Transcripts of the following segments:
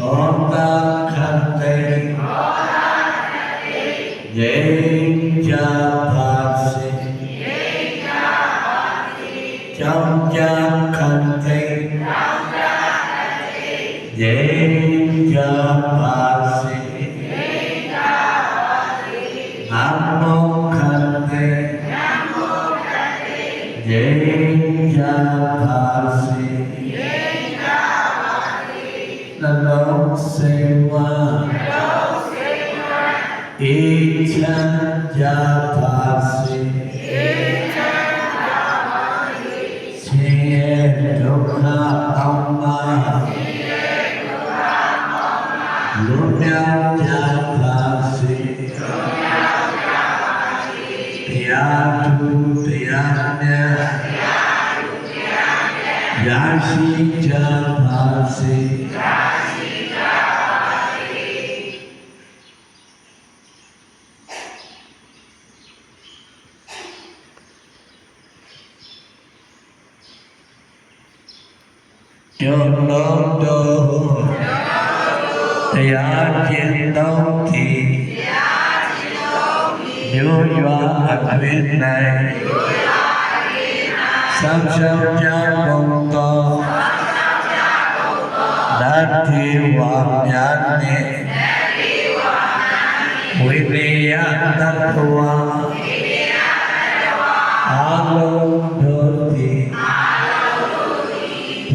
thọ tăng khăn tê dễ cha phạt sĩ trong cha khăn tê dễ cha phạt sĩ nam mô khăn tê dễ cha phạt sĩ နှလုံးစိတ်ဝမ်းနှလုံးစိတ်ဝမ်းအေးချမ်းကြပါစေအေးချမ်းကြပါစေခြင်းရဲ့ဒုက္ခအောင်ပါခြင်းရဲ့ဒုက္ခအောင်ပါလွတ်မြောက်ကြပါစေလွတ်မြောက်ကြပါစေတရားသူတရားမြတ်တရားသူတရားမြတ်ရရှိကြပါစေ Yeah. ကျွတ်တော်တော်တရားကျင့်တော်တိတရားကျင့်တော်တိမြို့ရွာအတွင်၌မြို့ရွာအတွင်၌ဆောင်းဆောင်ကြပုံတော်သတ္တိဝါမြာနှင့်ဝိပေယတ္တဝါဝိပေယတ္တဝါအာ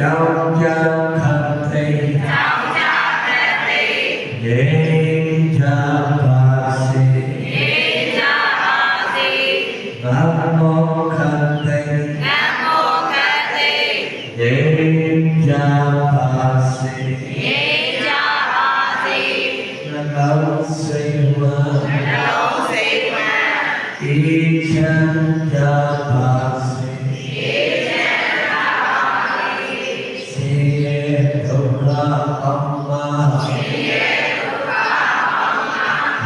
trong chân thân thi trong chân thân thi diễn chân và si diễn chân và si nam mô thân thi nam mô thân thi diễn chân và si diễn chân và si nam mô si ma nam mô si ma ý chân chân và